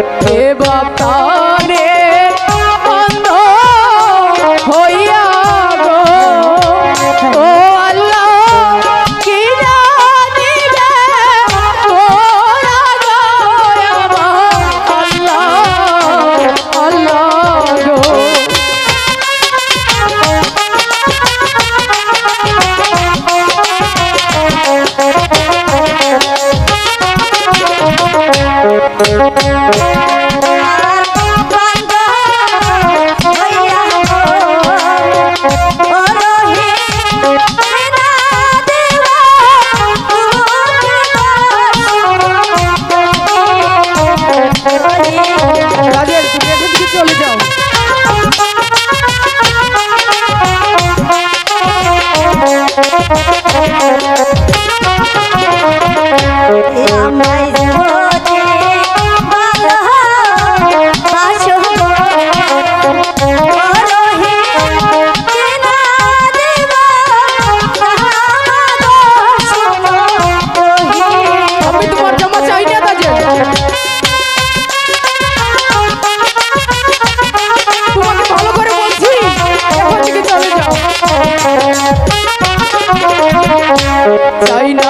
Yeah. তাই না?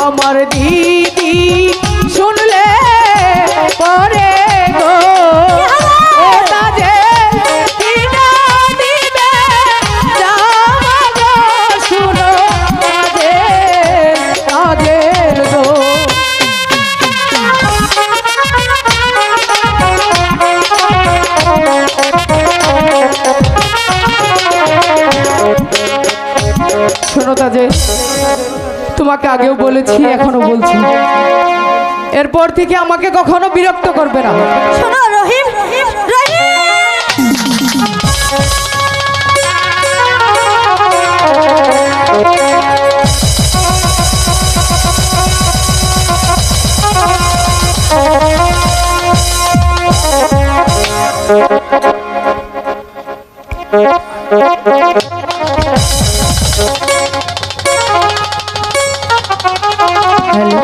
আমার দিন তোমাকে আগেও বলেছি এখনও বলছি এরপর থেকে আমাকে কখনো বিরক্ত করবে না Thank you. হ্যালো